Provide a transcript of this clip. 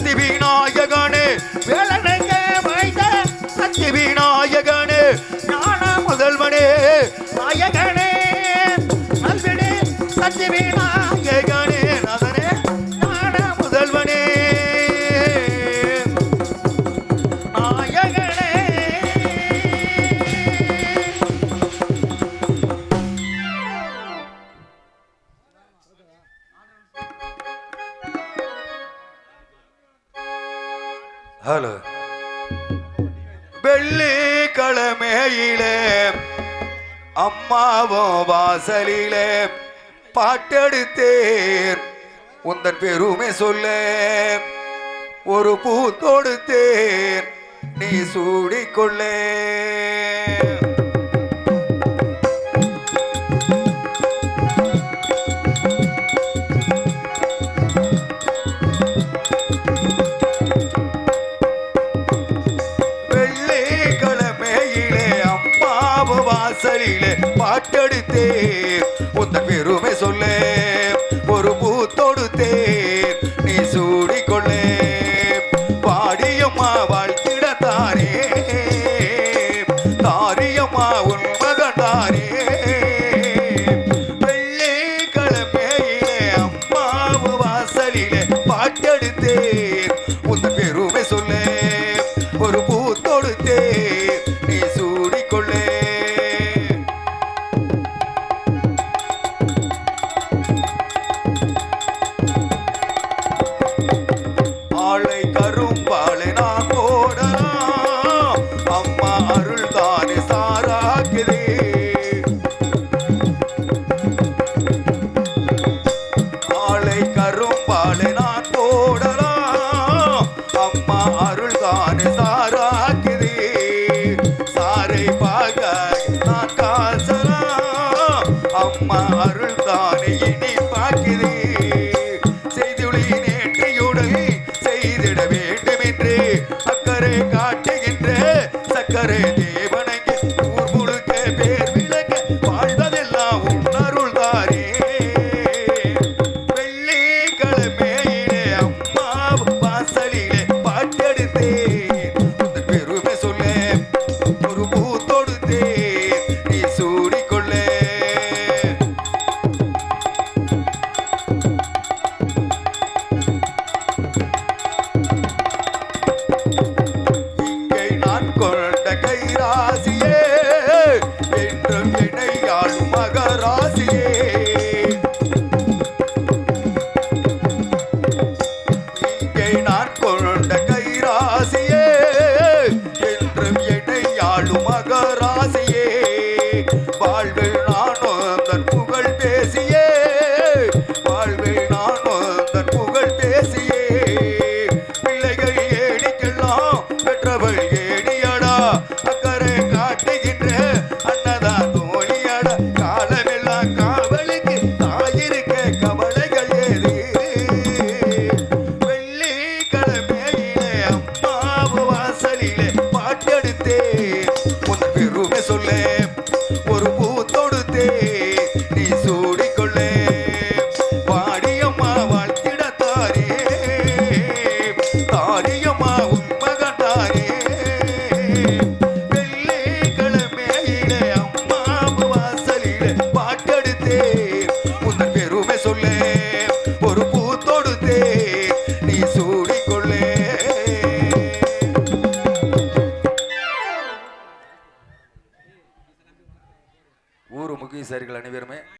சக்தி விநாயகனே வேலனங்க வாய்ந்த சக்தி விநாயகனே ஞான முதல்வனே நாயகனே நல்வினே சக்தி விநாயகன். ஹலோ. வெள்ளி கிழமையிலே அம்மாவும் வாசலிலே பாட்டெடுத்தேன். உந்தன் பெருமை சொல்ல ஒரு பூ தொடுத்தேன். நீ சூடிக்கொள்ளே கொடுத்தேன் உந்தன் பெருமை சொல்லே ஒரு பூ தொடுத்தேன் நீ சூடிக்கொள்ளே பாடியம்மா வாழ்த்திட தாரே. தாரியம்மா உன் மகன் தாரே. அம்மாவு வாசலிலே பாட்டெடுத்தேன் வாழை करे दे மகராசியே. சாரி அனைவருமே